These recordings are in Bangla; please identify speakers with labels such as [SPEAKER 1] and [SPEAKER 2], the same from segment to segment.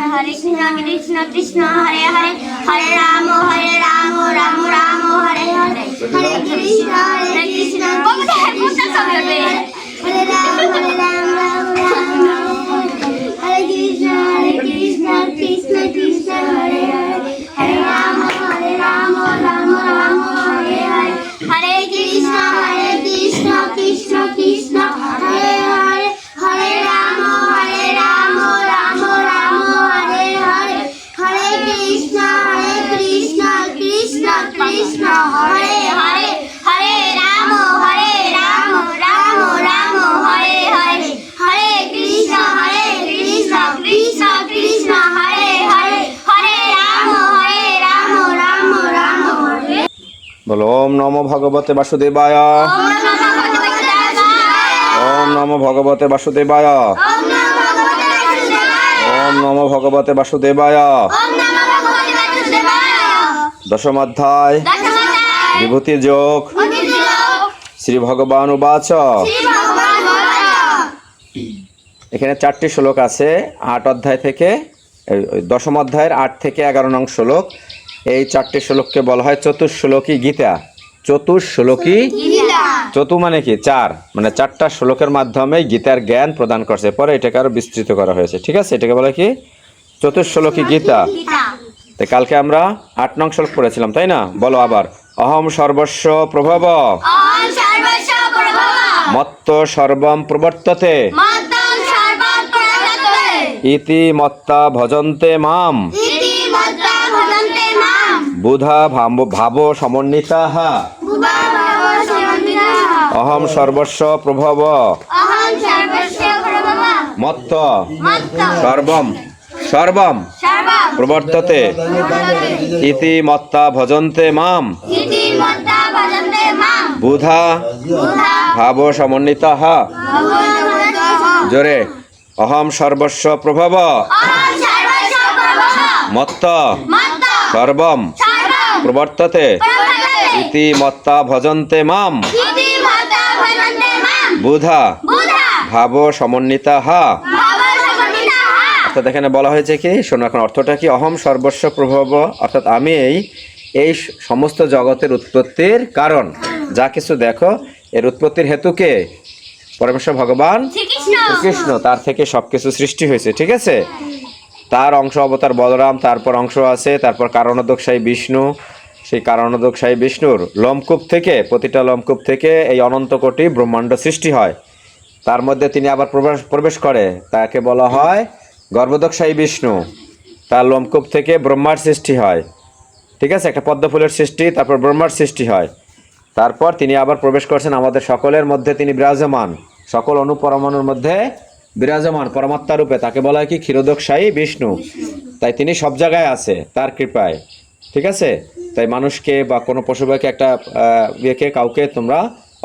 [SPEAKER 1] Hare Krishna Krishna Krishna Hare Hare Hare Rama Hare Rama Rama Rama Hare Hare Hare Krishna Hare Krishna ¿Cómo te ejecutas sobre Hare Rama Hare Rama Rama Hare Krishna Hare Krishna Krishna Krishna ওম নম ভগবতে বাসুদেবায় ওম নম ভগবতে বাসুদেবায় ওম নম ভগবতে বাসুদেবায় দশম অধ্যায় বিভূতি যোগ শ্রী ভগবান উবাচ এখানে চারটি শ্লোক আছে আট অধ্যায় থেকে দশম অধ্যায়ের আট থেকে এগারো নং শ্লোক এই চারটে শ্লোককে বলা হয় চতুর্শ্লোকী গীতা চতুর্শ্লোকী চতু মানে কি চার মানে চারটা শ্লোকের মাধ্যমে গীতার জ্ঞান প্রদান করছে পরে এটাকে আরো বিস্তৃত করা হয়েছে ঠিক আছে এটাকে বলা কি চতুর্শ্লোকী গীতা তো কালকে আমরা আট নং শ্লোক পড়েছিলাম তাই না বলো আবার অহম সর্বস্ব প্রভব মত্ত সর্বম প্রবর্ততে ইতি মত্তা ভজন্তে মাম বুধা ভাব সমন্বিত অহম সর্বস্ব প্রভব মত্ত সর্বম সর্বম প্রবর্ততে ইতি মত্তা ভজন্তে মাম বুধা ভাব সমন্বিত জোরে অহম সর্বস্ব প্রভব মত্ত সর্বম প্রবর্ততে মত্তা ভজন্তে মাম বুধা ভাব সমন্বিতা হা অর্থাৎ এখানে বলা হয়েছে কি শোনো এখন অর্থটা কি অহম সর্বস্ব প্রভাব অর্থাৎ আমি এই এই সমস্ত জগতের উৎপত্তির কারণ যা কিছু দেখো এর উৎপত্তির হেতুকে পরমেশ্বর ভগবান কৃষ্ণ তার থেকে সব কিছু সৃষ্টি হয়েছে ঠিক আছে তার অংশ অবতার বলরাম তারপর অংশ আছে তারপর কারণোদ্যোগশাহী বিষ্ণু সেই কারণোদ্যোগশাহী বিষ্ণুর লোমকূপ থেকে প্রতিটা লোমকূপ থেকে এই অনন্তকোটি ব্রহ্মাণ্ড সৃষ্টি হয় তার মধ্যে তিনি আবার প্রবেশ প্রবেশ করে তাকে বলা হয় গর্ভদক্ষায়ী বিষ্ণু তার লোমকূপ থেকে ব্রহ্মার সৃষ্টি হয় ঠিক আছে একটা পদ্মফুলের সৃষ্টি তারপর ব্রহ্মার সৃষ্টি হয় তারপর তিনি আবার প্রবেশ করছেন আমাদের সকলের মধ্যে তিনি বিরাজমান সকল অনুপরমাণুর মধ্যে বিরাজমান পরমাত্মা রূপে তাকে বলা হয় কি ক্ষীরোদকশাহী বিষ্ণু তাই তিনি সব জায়গায় আছে তার কৃপায় ঠিক আছে তাই মানুষকে বা কোনো পশুপাখি একটা ইয়েকে কাউকে তোমরা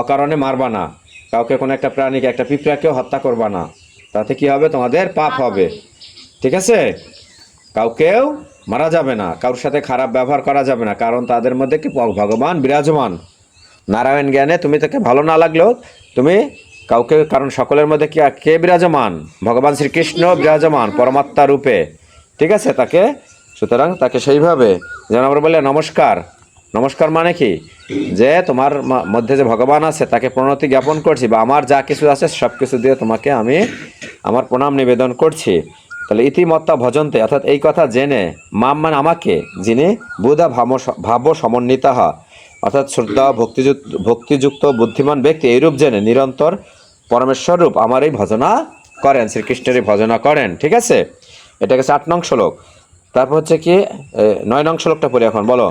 [SPEAKER 1] অকারণে মারবা না কাউকে কোনো একটা প্রাণীকে একটা পিঁপড়াকেও হত্যা করবা না তাতে কি হবে তোমাদের পাপ হবে ঠিক আছে কাউকেও মারা যাবে না কারোর সাথে খারাপ ব্যবহার করা যাবে না কারণ তাদের মধ্যে কি ভগবান বিরাজমান নারায়ণ জ্ঞানে তুমি তাকে ভালো না লাগলেও তুমি কাউকে কারণ সকলের মধ্যে কে কে বিরাজমান ভগবান শ্রীকৃষ্ণ বিরাজমান পরমাত্মা রূপে ঠিক আছে তাকে সুতরাং তাকে সেইভাবে যেন আমরা বলে নমস্কার নমস্কার মানে কি যে তোমার মধ্যে যে ভগবান আছে তাকে প্রণতি জ্ঞাপন করছি বা আমার যা কিছু আছে সব কিছু দিয়ে তোমাকে আমি আমার প্রণাম নিবেদন করছি তাহলে ইতিমত্তা ভজন্তে অর্থাৎ এই কথা জেনে মাম মানে আমাকে যিনি বুধা ভাব ভাব সমন্বিতা অর্থাৎ শ্রদ্ধা ভক্তিযুক্ত ভক্তিযুক্ত বুদ্ধিমান ব্যক্তি এইরূপ জেনে নিরন্তর পরমেশ্বররূপ আমার এই ভজনা করেন শ্রীকৃষ্ণেরই ভজনা করেন ঠিক আছে এটা হচ্ছে আট নং শ্লোক তারপর হচ্ছে কি নয় নং শ্লোকটা পড়ি এখন বলো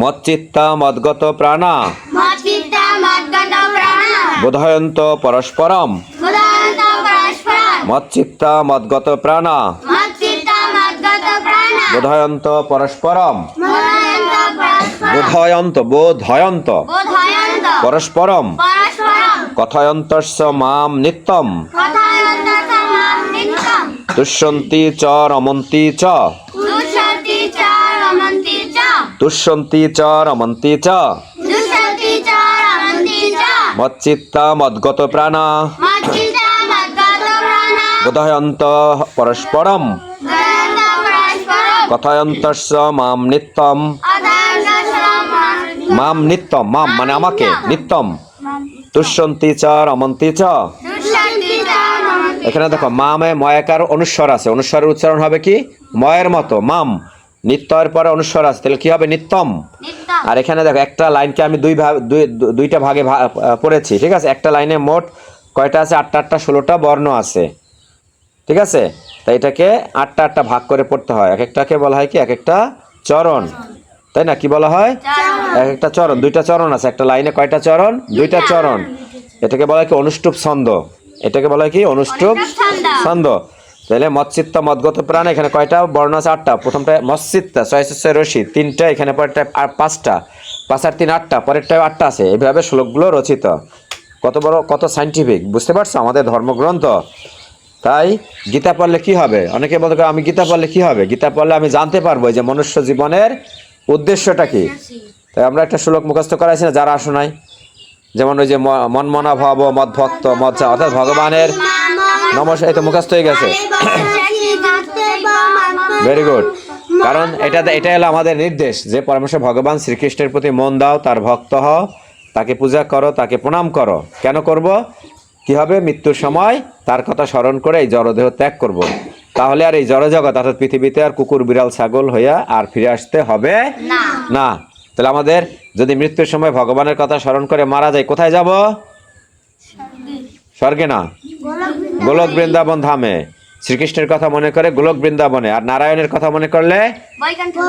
[SPEAKER 1] মৎচিত্তা মদগত প্রাণা বোধয়ন্ত পরস্পরম মৎচিত্তা মদগত প্রাণা বোধয়ন্ত পরস্পরম বোধয়ন্ত বোধয়ন্ত পরস্পরম কথয়ন্তস্য মাম নিত্যম তুষ্যন্তি চ রমন্তি চ তুষ্যন্তি চ রমন্তি চ মচ্চিত্তা মদ্গত প্রাণা বোধয়ন্ত পরস্পরম কথয়ন্তস্য মাম নিত্যম মাম নিত্যম মাম মানে আমাকে নিত্যম তুষন্তি চ রমন্তি চ এখানে দেখো মামে ময়াকার অনুস্বর আছে অনুস্বরের উচ্চারণ হবে কি ময়ের মতো মাম নিত্যর পরে অনুস্বর আছে তাহলে কি হবে নিত্যম আর এখানে দেখো একটা লাইনকে আমি দুই ভাগ দুইটা ভাগে পড়েছি ঠিক আছে একটা লাইনে মোট কয়টা আছে আটটা আটটা ষোলোটা বর্ণ আছে ঠিক আছে তাই এটাকে আটটা আটটা ভাগ করে পড়তে হয় এক একটাকে বলা হয় কি এক একটা চরণ তাই না কি বলা হয় এক একটা চরণ দুইটা চরণ আছে একটা লাইনে কয়টা চরণ দুইটা চরণ এটাকে বলা হয় কি অনুষ্টুপ ছন্দ এটাকে বলা হয় কি অনুষ্টুপ ছন্দ তাহলে মৎসিত্ত মদগত প্রাণ এখানে কয়টা বর্ণ আছে আটটা প্রথমটা মৎসিত্তা ছয় ছয় রশি তিনটা এখানে পরেরটা আর পাঁচটা পাঁচ আর তিন আটটা পরেরটায় আটটা আছে এভাবে শ্লোকগুলো রচিত কত বড় কত সাইন্টিফিক বুঝতে পারছো আমাদের ধর্মগ্রন্থ তাই গীতা পড়লে কি হবে অনেকে বলতে আমি গীতা পড়লে কি হবে গীতা পড়লে আমি জানতে পারবো যে মনুষ্য জীবনের উদ্দেশ্যটা কি তাই আমরা একটা শ্লোক মুখস্থ করাইছি না যারা আসো নাই যেমন ওই যে মনমনা ভব মদ ভক্ত মদ মজ্জা অর্থাৎ ভগবানের নমস্কার তো মুখস্থ হয়ে গেছে ভেরি গুড কারণ এটা এটা হলো আমাদের নির্দেশ যে পরমেশ্বর ভগবান শ্রীকৃষ্ণের প্রতি মন দাও তার ভক্ত হও তাকে পূজা করো তাকে প্রণাম করো কেন করব কি হবে মৃত্যুর সময় তার কথা স্মরণ করে এই জড়দেহ ত্যাগ করব। তাহলে আর এই জড়জগৎ অর্থাৎ পৃথিবীতে আর কুকুর বিড়াল ছাগল হইয়া আর ফিরে আসতে হবে না তাহলে আমাদের যদি মৃত্যুর সময় ভগবানের কথা স্মরণ করে মারা যায় কোথায় যাব স্বর্গে না গোলক বৃন্দাবন ধামে শ্রীকৃষ্ণের কথা মনে করে গোলক বৃন্দাবনে আর নারায়ণের কথা মনে করলে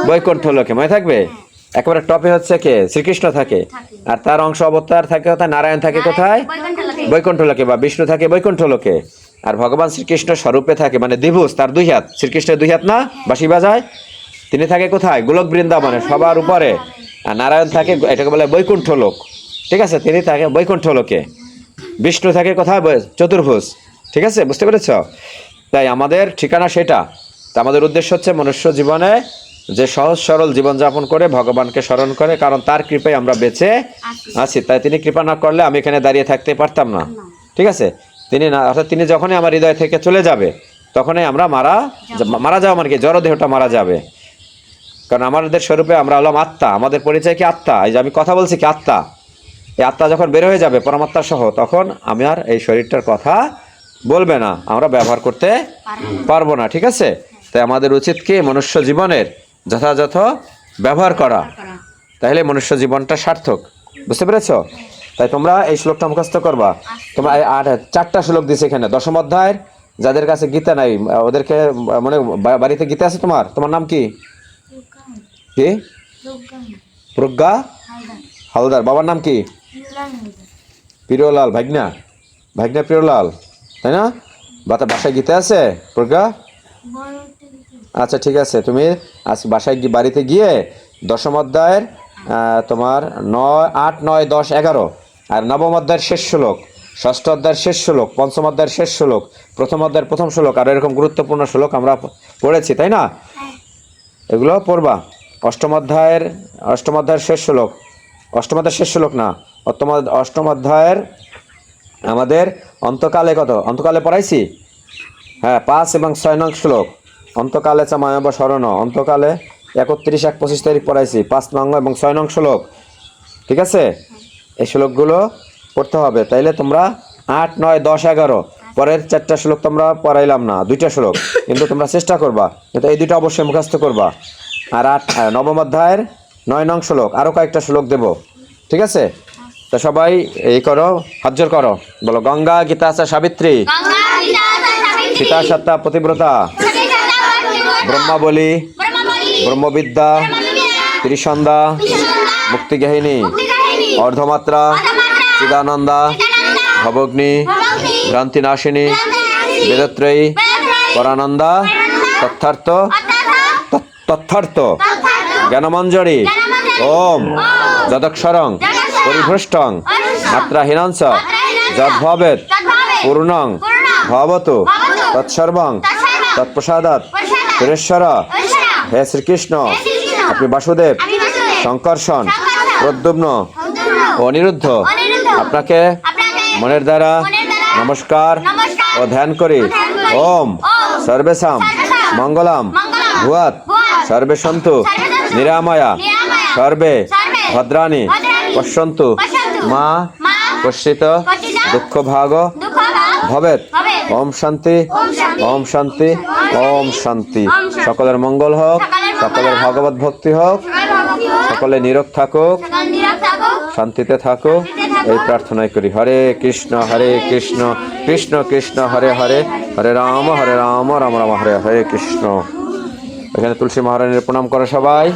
[SPEAKER 1] বৈকুণ্ঠ লোকে মনে থাকবে হ্যাঁ। একেবারে টপে হচ্ছে কে শ্রীকৃষ্ণ থাকে আর তার অংশ অবতার থাকে কোথায় নারায়ণ থাকে কোথায় বৈকুণ্ঠ লোকে বা বিষ্ণু থাকে বৈকুণ্ঠ লোকে আর ভগবান শ্রীকৃষ্ণ স্বরূপে থাকে মানে দেবুজ তার দুই হাত শ্রীকৃষ্ণের দুই হাত না বাসি বাজায় তিনি থাকে কোথায় গোলক বৃন্দাবনে সবার উপরে আর নারায়ণ থাকে এটাকে বলে বৈকুণ্ঠ লোক ঠিক আছে তিনি থাকে বৈকুণ্ঠ লোকে বিষ্ণু থাকে কোথায় চতুর্ভুজ ঠিক আছে বুঝতে পেরেছ তাই আমাদের ঠিকানা সেটা তা আমাদের উদ্দেশ্য হচ্ছে মনুষ্য জীবনে যে সহজ সরল জীবনযাপন করে ভগবানকে স্মরণ করে কারণ তার কৃপায় আমরা বেঁচে আছি তাই তিনি কৃপা না করলে আমি এখানে দাঁড়িয়ে থাকতে পারতাম না ঠিক আছে তিনি না অর্থাৎ তিনি যখনই আমার হৃদয় থেকে চলে যাবে তখনই আমরা মারা মারা যাওয়া মানে কি জড়দেহটা মারা যাবে কারণ আমাদের স্বরূপে আমরা হলাম আত্মা আমাদের পরিচয় কি আত্মা এই যে আমি কথা বলছি কি আত্মা এই আত্মা যখন বের হয়ে যাবে পরমাত্মা সহ তখন আমি আর এই শরীরটার কথা বলবে না আমরা ব্যবহার করতে পারবো না ঠিক আছে তাই আমাদের উচিত কি মনুষ্য জীবনের যথাযথ ব্যবহার করা তাহলে মনুষ্য জীবনটা সার্থক বুঝতে পেরেছ তাই তোমরা এই শ্লোকটা মুখস্থ করবা তোমরা আর চারটা শ্লোক দিছে এখানে দশম অধ্যায়ের যাদের কাছে গীতা নাই ওদেরকে মানে বাড়িতে গীতা আছে তোমার তোমার নাম কি কি প্রজ্ঞা হালদার বাবার নাম কি প্রিয়লাল ভাগনা ভাগনা প্রিয়লাল তাই না বাতা বাসায় গীতা আছে প্রজ্ঞা আচ্ছা ঠিক আছে তুমি আজ বাসায় বাড়িতে গিয়ে দশম অধ্যায়ের তোমার নয় আট নয় দশ এগারো আর নবম অধ্যায়ের শেষ শ্লোক ষষ্ঠ অধ্যায়ের শেষ শ্লোক পঞ্চম অধ্যায়ের শেষ শ্লোক প্রথম অধ্যায়ের প্রথম শ্লোক আর এরকম গুরুত্বপূর্ণ শ্লোক আমরা পড়েছি তাই না এগুলো পড়বা অষ্টম অধ্যায়ের অষ্টম অধ্যায়ের শেষ শ্লোক অষ্টম অধ্যায়ের শেষ শ্লোক না অষ্টম অষ্টম অধ্যায়ের আমাদের অন্তকালে কত অন্তকালে পড়াইছি হ্যাঁ পাঁচ এবং ছয় নং শ্লোক অন্তকালে চামায়াবা স্মরণ অন্তকালে একত্রিশ এক পঁচিশ তারিখ পড়াইছি পাঁচ নং এবং ছয় নং শ্লোক ঠিক আছে এই শ্লোকগুলো পড়তে হবে তাইলে তোমরা আট নয় দশ এগারো পরের চারটা শ্লোক তোমরা পড়াইলাম না দুইটা শ্লোক কিন্তু তোমরা চেষ্টা করবা কিন্তু এই দুইটা অবশ্যই মুখস্থ করবা আর আট নবম অধ্যায়ের নয় নং শ্লোক আরও কয়েকটা শ্লোক দেব ঠিক আছে তো সবাই এই করো হাজর করো বলো গঙ্গা আসা সাবিত্রী সীতা সত্তা প্রতিব্রতা ব্রহ্মাবলী ব্রহ্মবিদ্যা ত্রিসন্ধ্যা মুক্তিগাহিনী অর্ধমাত্রা চিদানন্দা ভবগ্নি ভ্রান্তিনাশিনী বেদত্রয়ী পরানন্দা তথার্থ তথার্থ জ্ঞানমঞ্জরী ওম যদক্ষরং পরিভ্রষ্টং মাত্রাহীনাংশ যদ্ভবেত পূর্ণং ভবতু তৎসর্বং তৎপ্রসাদ সুরেশ্বর হে শ্রীকৃষ্ণ আপনি বাসুদেব শঙ্কর্ষণ প্রদ্যুম্ন অনিরুদ্ধ আপনাকে মনের দ্বারা নমস্কার ও ধ্যান করি ওম সর্বেশাম মঙ্গলাম ভুয়াত সর্বে সন্তু নিরাময়া সর্বে ভদ্রাণী পশন্তু মা পশিত দুঃখ ভাগ ভবেত ওম শান্তি ওম শান্তি ওম শান্তি সকলের মঙ্গল হোক সকলের ভগবত ভক্তি হোক সকলে নিরোগ থাকুক শান্তিতে থাকো এই প্রার্থনাই করি হরে কৃষ্ণ হরে কৃষ্ণ কৃষ্ণ কৃষ্ণ হরে হরে হরে রাম হরে রাম রাম রাম হরে হরে কৃষ্ণ এখানে তুলসী মহারানীর প্রণাম করে সবাই